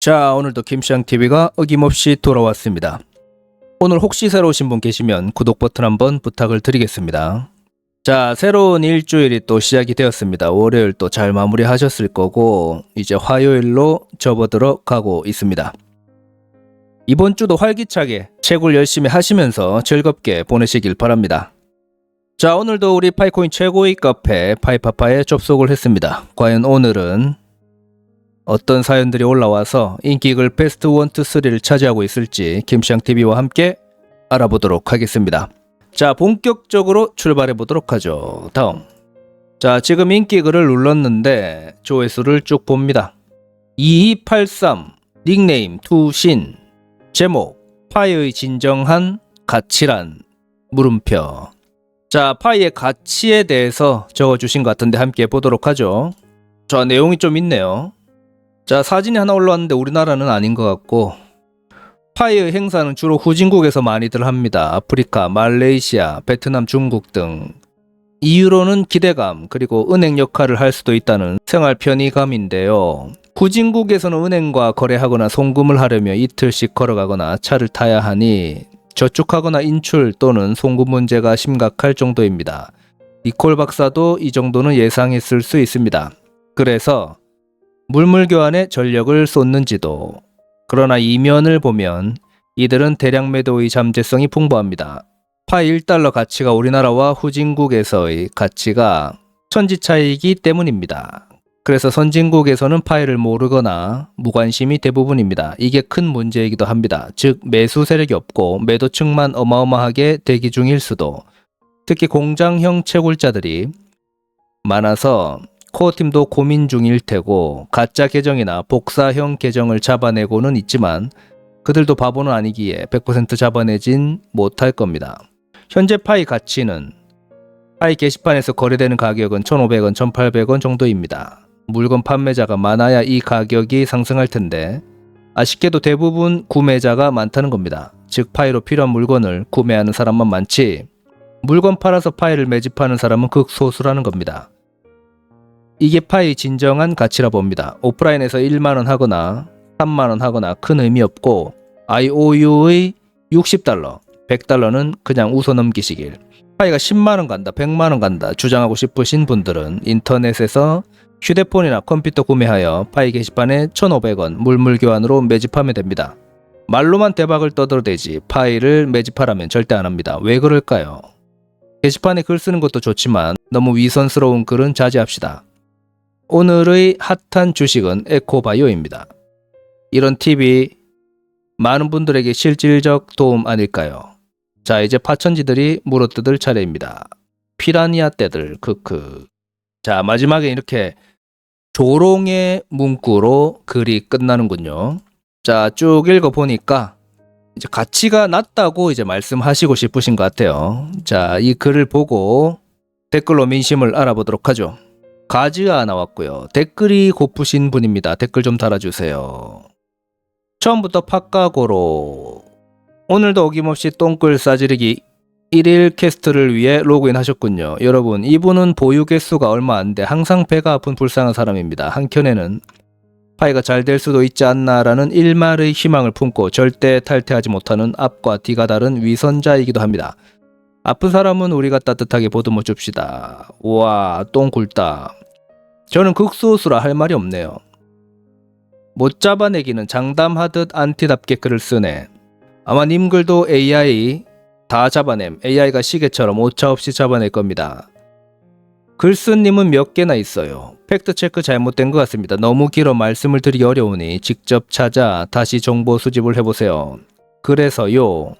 자, 오늘도 김시앙TV가 어김없이 돌아왔습니다. 오늘 혹시 새로 오신 분 계시면 구독 버튼 한번 부탁을 드리겠습니다. 자, 새로운 일주일이 또 시작이 되었습니다. 월요일 또 잘 마무리하셨을 거고, 이제 화요일로 접어들어 가고 있습니다. 이번 주도 활기차게 채굴 열심히 하시면서 즐겁게 보내시길 바랍니다. 자, 오늘도 우리 파이코인 최고의 카페 파이파파에 접속을 했습니다. 과연 오늘은 어떤 사연들이 올라와서 인기글 베스트 1, 2, 3를 차지하고 있을지 김시앙TV와 함께 알아보도록 하겠습니다. 자, 본격적으로 출발해 보도록 하죠. 다음. 자, 지금 인기글을 눌렀는데 조회수를 쭉 봅니다. 2283 닉네임 투신 제목 파이의 진정한 가치란 물음표 자, 파이의 가치에 대해서 적어주신 것 같은데 함께 보도록 하죠. 자, 내용이 좀 있네요. 자, 사진이 하나 올라왔는데 우리나라는 아닌 것 같고 파이의 행사는 주로 후진국에서 많이들 합니다. 아프리카, 말레이시아, 베트남, 중국 등 이유로는 기대감 그리고 은행 역할을 할 수도 있다는 생활 편의감인데요. 후진국에서는 은행과 거래하거나 송금을 하려면 이틀씩 걸어가거나 차를 타야 하니 저축하거나 인출 또는 송금 문제가 심각할 정도입니다. 니콜 박사도 이 정도는 예상했을 수 있습니다. 그래서 물물 교환에 전력을 쏟는지도 그러나 이면을 보면 이들은 대량 매도의 잠재성이 풍부합니다. 파 1달러 가치가 우리나라와 후진국에서의 가치가 천지 차이이기 때문입니다. 그래서 선진국에서는 파이를 모르거나 무관심이 대부분입니다. 이게 큰 문제이기도 합니다. 즉 매수 세력이 없고 매도층만 어마어마하게 대기 중일 수도 특히 공장형 채굴자들이 많아서 코어팀도 고민 중일 테고 가짜 계정이나 복사형 계정을 잡아내고는 있지만 그들도 바보는 아니기에 100% 잡아내진 못할 겁니다. 현재 파이 가치는 파이 게시판에서 거래되는 가격은 1,500원, 1,800원 정도입니다. 물건 판매자가 많아야 이 가격이 상승할 텐데 아쉽게도 대부분 구매자가 많다는 겁니다. 즉 파이로 필요한 물건을 구매하는 사람만 많지 물건 팔아서 파이를 매집하는 사람은 극소수라는 겁니다. 이게 파이 진정한 가치라 봅니다. 오프라인에서 1만원 하거나 3만원 하거나 큰 의미 없고 IOU의 60달러, 100달러는 그냥 웃어 넘기시길. 파이가 10만원 간다, 100만원 간다 주장하고 싶으신 분들은 인터넷에서 휴대폰이나 컴퓨터 구매하여 파이 게시판에 1,500원 물물 교환으로 매집하면 됩니다. 말로만 대박을 떠들어대지 파이를 매집하라면 절대 안 합니다. 왜 그럴까요? 게시판에 글 쓰는 것도 좋지만 너무 위선스러운 글은 자제합시다. 오늘의 핫한 주식은 에코바이오입니다. 이런 팁이 많은 분들에게 실질적 도움 아닐까요? 자, 이제 파천지들이 물어뜯을 차례입니다. 피라니아 떼들, 크크. 자, 마지막에 이렇게 조롱의 문구로 글이 끝나는군요. 자, 쭉 읽어보니까 이제 가치가 낮다고 이제 말씀하시고 싶으신 것 같아요. 자, 이 글을 보고 댓글로 민심을 알아보도록 하죠. 가즈아 나왔고요. 댓글이 고프신 분입니다. 댓글 좀 달아주세요. 처음부터 팟까고로 오늘도 어김없이 똥글 싸지르기 1일 캐스트를 위해 로그인 하셨군요. 여러분, 이분은 보유 개수가 얼마 안 돼 항상 배가 아픈 불쌍한 사람입니다. 한켠에는 파이가 잘 될 수도 있지 않나라는 일말의 희망을 품고 절대 탈퇴하지 못하는 앞과 뒤가 다른 위선자이기도 합니다. 아픈 사람은 우리가 따뜻하게 보듬어 줍시다. 우와, 똥 굵다. 저는 극소수라 할 말이 없네요. 못 잡아내기는 장담하듯 안티답게 글을 쓰네. 아마 님 글도 AI 다 잡아냄. AI가 시계처럼 오차 없이 잡아낼 겁니다. 글쓴님은 몇 개나 있어요. 팩트체크 잘못된 것 같습니다. 너무 길어 말씀을 드리기 어려우니 직접 찾아 다시 정보 수집을 해보세요. 그래서요.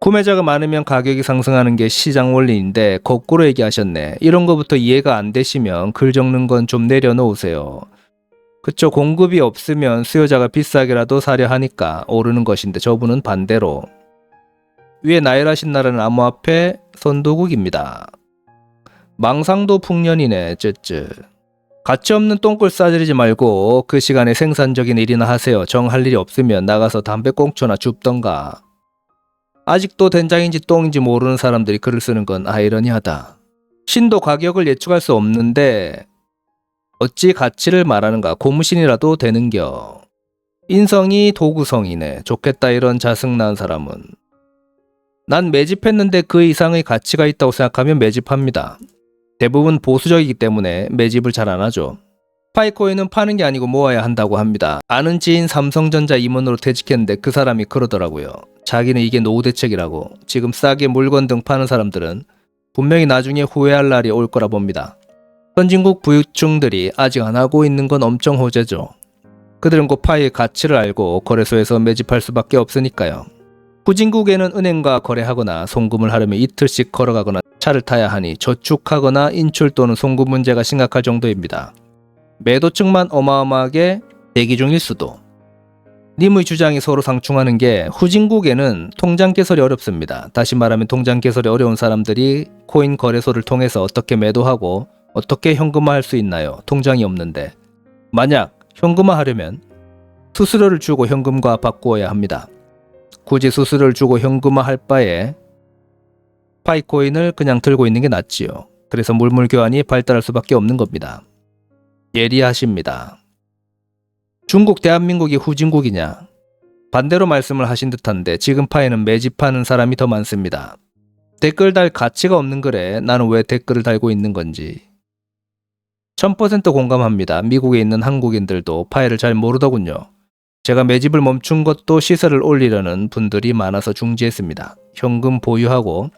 구매자가 많으면 가격이 상승하는 게 시장 원리인데 거꾸로 얘기하셨네. 이런 거부터 이해가 안 되시면 글 적는 건 좀 내려놓으세요. 그쵸 공급이 없으면 수요자가 비싸게라도 사려 하니까 오르는 것인데 저분은 반대로 위에 나열하신 나라는 암호화폐 선도국입니다. 망상도 풍년이네 쯔쯔 가치 없는 똥글 싸지르지 말고 그 시간에 생산적인 일이나 하세요. 정 할 일이 없으면 나가서 담배꽁초나 줍던가. 아직도 된장인지 똥인지 모르는 사람들이 글을 쓰는 건 아이러니하다. 신도 가격을 예측할 수 없는데 어찌 가치를 말하는가 고무신이라도 되는겨. 인성이 도구성이네. 좋겠다 이런 자승난 사람은. 난 매집했는데 그 이상의 가치가 있다고 생각하면 매집합니다. 대부분 보수적이기 때문에 매집을 잘 안 하죠. 파이코인은 파는 게 아니고 모아야 한다고 합니다. 아는 지인 삼성전자 임원으로 퇴직했는데 그 사람이 그러더라고요. 자기는 이게 노후 대책이라고. 지금 싸게 물건 등 파는 사람들은 분명히 나중에 후회할 날이 올 거라 봅니다. 선진국 부유층들이 아직 안 하고 있는 건 엄청 호재죠. 그들은 곧 파이의 가치를 알고 거래소에서 매집할 수밖에 없으니까요. 후진국에는 은행과 거래하거나 송금을 하려면 이틀씩 걸어가거나 차를 타야 하니 저축하거나 인출 또는 송금 문제가 심각할 정도입니다. 매도층만 어마어마하게 대기 중일 수도. 님의 주장이 서로 상충하는 게 후진국에는 통장 개설이 어렵습니다. 다시 말하면 통장 개설이 어려운 사람들이 코인 거래소를 통해서 어떻게 매도하고 어떻게 현금화할 수 있나요? 통장이 없는데. 만약 현금화하려면 수수료를 주고 현금화 바꾸어야 합니다. 굳이 수수료를 주고 현금화할 바에 파이코인을 그냥 들고 있는 게 낫지요. 그래서 물물 교환이 발달할 수밖에 없는 겁니다. 예리하십니다. 중국 대한민국이 후진국이냐? 반대로 말씀을 하신 듯한데 지금 파에는 매집하는 사람이 더 많습니다. 댓글 달 가치가 없는 글에 나는 왜 댓글을 달고 있는 건지. 1000% 공감합니다. 미국에 있는 한국인들도 파이를 잘 모르더군요. 제가 매집을 멈춘 것도 시세를 올리려는 분들이 많아서 중지했습니다. 현금 보유하고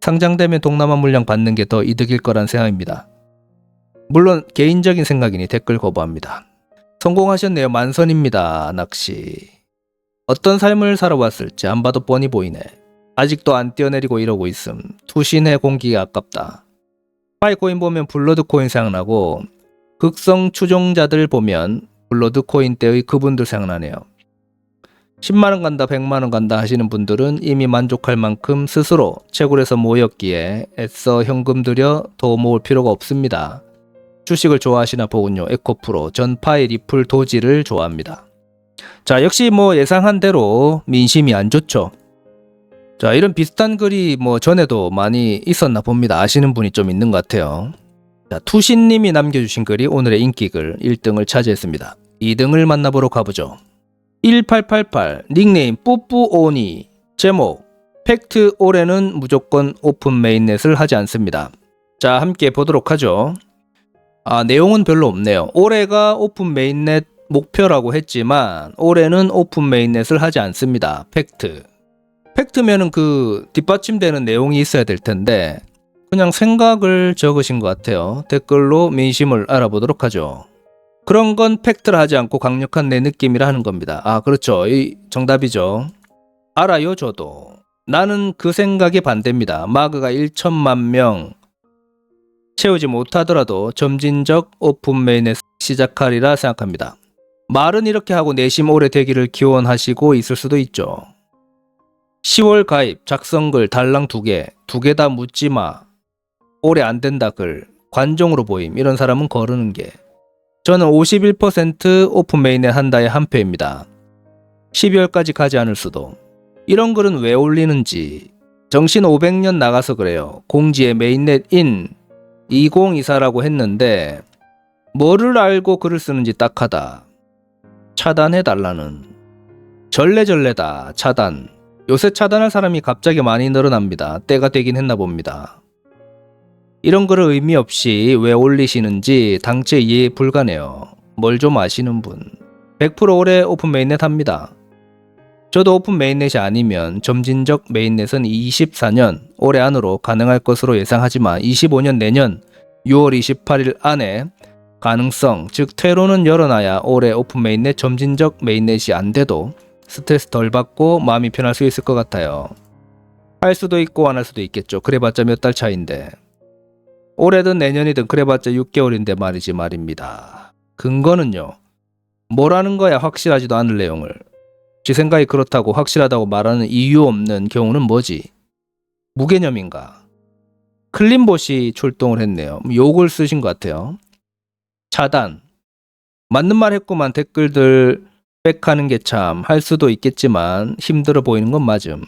상장되면 동남아 물량 받는 게 더 이득일 거란 생각입니다. 물론 개인적인 생각이니 댓글 거부합니다. 성공하셨네요. 만선입니다. 낚시. 어떤 삶을 살아왔을지 안 봐도 뻔히 보이네. 아직도 안 뛰어내리고 이러고 있음. 투신의 공기가 아깝다. 파이코인 보면 블러드 코인 생각나고 극성 추종자들 보면 블러드 코인 때의 그분들 생각나네요. 10만원 간다, 100만원 간다 하시는 분들은 이미 만족할 만큼 스스로 채굴에서 모였기에 애써 현금 들여 더 모을 필요가 없습니다. 주식을 좋아하시나 보군요. 에코프로, 전파이 리플 도지를 좋아합니다. 자, 역시 뭐 예상한 대로 민심이 안 좋죠. 자, 이런 비슷한 글이 뭐 전에도 많이 있었나 봅니다. 아시는 분이 좀 있는 것 같아요. 자, 투신님이 남겨주신 글이 오늘의 인기글 1등을 차지했습니다. 2등을 만나보러 가보죠. 1888 닉네임 뿌뿌오니 제목 팩트 올해는 무조건 오픈 메인넷을 하지 않습니다. 자, 함께 보도록 하죠. 아, 내용은 별로 없네요. 올해가 오픈 메인넷 목표라고 했지만 올해는 오픈 메인넷을 하지 않습니다. 팩트. 팩트면은 그 뒷받침되는 내용이 있어야 될 텐데 그냥 생각을 적으신 것 같아요. 댓글로 민심을 알아보도록 하죠. 그런 건 팩트를 하지 않고 강력한 내 느낌이라 하는 겁니다. 아, 그렇죠. 이 정답이죠. 알아요, 저도. 나는 그 생각에 반대입니다. 마그가 1천만 명 채우지 못하더라도 점진적 오픈 메인에 시작하리라 생각합니다. 말은 이렇게 하고 내심 오래 되기를 기원하시고 있을 수도 있죠. 10월 가입, 작성글, 달랑 두 개, 두 개 다 묻지 마. 오래 안 된다 글, 관종으로 보임. 이런 사람은 거르는 게. 저는 51% 오픈 메인에 한다에 한 표입니다. 12월까지 가지 않을 수도. 이런 글은 왜 올리는지. 정신 500년 나가서 그래요. 공지에 메인넷 인 2024라고 했는데 뭐를 알고 글을 쓰는지 딱하다. 차단해 달라는. 절레절레다. 차단. 요새 차단할 사람이 갑자기 많이 늘어납니다. 때가 되긴 했나 봅니다. 이런 글을 의미 없이 왜 올리시는지 당체 이해 불가네요. 뭘 좀 아시는 분. 100% 올해 오픈 메인넷 합니다. 저도 오픈 메인넷이 아니면 점진적 메인넷은 24년 올해 안으로 가능할 것으로 예상하지만 25년 내년 6월 28일 안에 가능성, 즉 퇴로는 열어놔야 올해 오픈 메인넷 점진적 메인넷이 안 돼도 스트레스 덜 받고 마음이 편할 수 있을 것 같아요. 할 수도 있고 안 할 수도 있겠죠. 그래봤자 몇 달 차인데. 올해든 내년이든 그래봤자 6개월인데 말이지 말입니다. 근거는요. 뭐라는 거야 확실하지도 않을 내용을. 지 생각이 그렇다고 확실하다고 말하는 이유 없는 경우는 뭐지? 무개념인가? 클린봇이 출동을 했네요. 욕을 쓰신 것 같아요. 차단. 맞는 말 했구만 댓글들 백하는 게 참 할 수도 있겠지만 힘들어 보이는 건 맞음.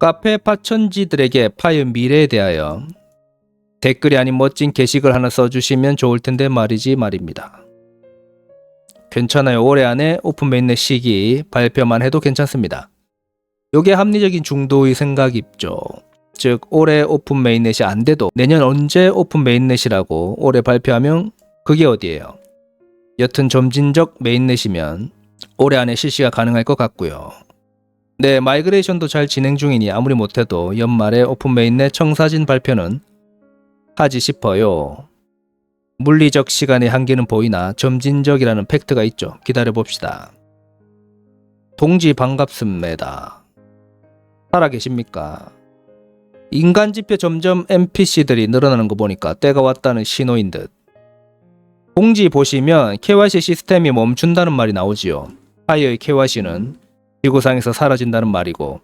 카페 파천지들에게 파의 미래에 대하여 댓글이 아닌 멋진 게시글 하나 써주시면 좋을 텐데 말이지 말입니다. 괜찮아요. 올해 안에 오픈 메인넷 시기 발표만 해도 괜찮습니다. 요게 합리적인 중도의 생각이죠. 즉 올해 오픈 메인넷이 안 돼도 내년 언제 오픈 메인넷이라고 올해 발표하면 그게 어디예요? 여튼 점진적 메인넷이면 올해 안에 실시가 가능할 것 같고요. 네, 마이그레이션도 잘 진행 중이니 아무리 못해도 연말에 오픈 메인넷 청사진 발표는 하지 싶어요. 물리적 시간의 한계는 보이나 점진적이라는 팩트가 있죠. 기다려 봅시다. 동지 반갑습니다. 살아 계십니까? 인간 지표 점점 NPC들이 늘어나는 거 보니까 때가 왔다는 신호인 듯. 공지 보시면 KYC 시스템이 멈춘다는 말이 나오지요. 파이어의 KYC는 지구상에서 사라진다는 말이고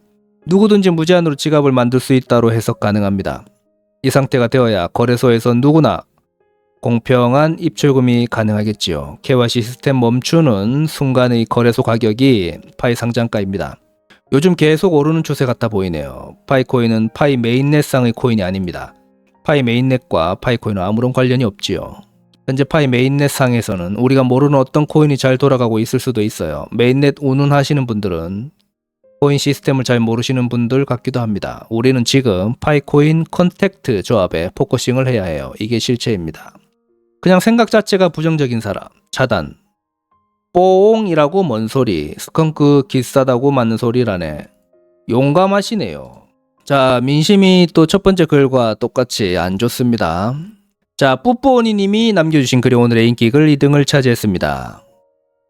누구든지 무제한으로 지갑을 만들 수 있다로 해석 가능합니다. 이 상태가 되어야 거래소에서 누구나 공평한 입출금이 가능하겠지요. KYC 시스템 멈추는 순간의 거래소 가격이 파이 상장가입니다. 요즘 계속 오르는 추세 같아 보이네요. 파이코인은 파이 메인넷상의 코인이 아닙니다. 파이 메인넷과 파이코인은 아무런 관련이 없지요. 현재 파이 메인넷 상에서는 우리가 모르는 어떤 코인이 잘 돌아가고 있을 수도 있어요. 메인넷 운운하시는 분들은 코인 시스템을 잘 모르시는 분들 같기도 합니다. 우리는 지금 파이코인 컨택트 조합에 포커싱을 해야 해요. 이게 실체입니다. 그냥 생각 자체가 부정적인 사람, 차단. 뽕이라고 뭔 소리, 스컹크 기싸다고 맞는 소리라네. 용감하시네요. 자, 민심이 또 첫 번째 글과 똑같이 안 좋습니다. 자, 뿌뿌오니님이 남겨주신 글이 오늘의 인기글 2등을 차지했습니다.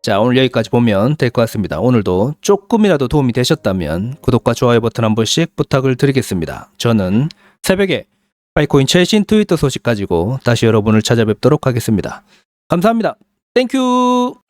자, 오늘 여기까지 보면 될 것 같습니다. 오늘도 조금이라도 도움이 되셨다면 구독과 좋아요 버튼 한 번씩 부탁을 드리겠습니다. 저는 새벽에 파이코인 최신 트위터 소식 가지고 다시 여러분을 찾아뵙도록 하겠습니다. 감사합니다. 땡큐!